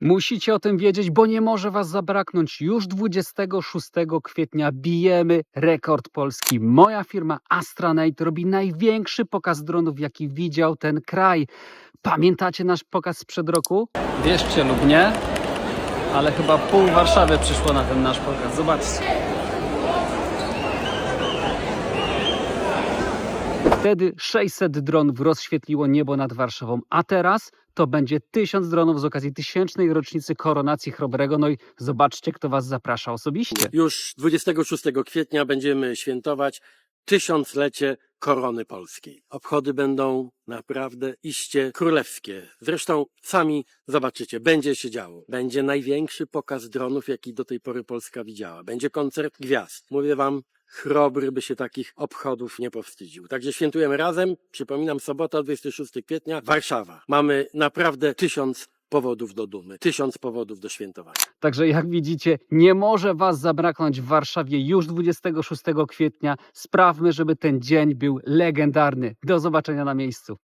Musicie o tym wiedzieć, bo nie może was zabraknąć. Już 26 kwietnia bijemy rekord polski. Moja firma Astranate robi największy pokaz dronów, jaki widział ten kraj. Pamiętacie nasz pokaz sprzed roku? Wierzcie lub nie, ale chyba pół Warszawy przyszło na ten nasz pokaz. Zobaczcie. Wtedy 600 dronów rozświetliło niebo nad Warszawą, a teraz to będzie 1000 dronów z okazji tysięcznej rocznicy koronacji Chrobrego. No i zobaczcie, kto was zaprasza osobiście. Już 26 kwietnia będziemy świętować tysiąclecie korony polskiej. Obchody będą naprawdę iście królewskie. Zresztą sami zobaczycie, będzie się działo. Będzie największy pokaz dronów, jaki do tej pory Polska widziała. Będzie koncert gwiazd. Mówię wam, Chrobry by się takich obchodów nie powstydził. Także świętujemy razem. Przypominam, sobota, 26 kwietnia, Warszawa. Mamy naprawdę tysiąc powodów do dumy, tysiąc powodów do świętowania. Także jak widzicie, nie może was zabraknąć w Warszawie już 26 kwietnia. Sprawmy, żeby ten dzień był legendarny. Do zobaczenia na miejscu.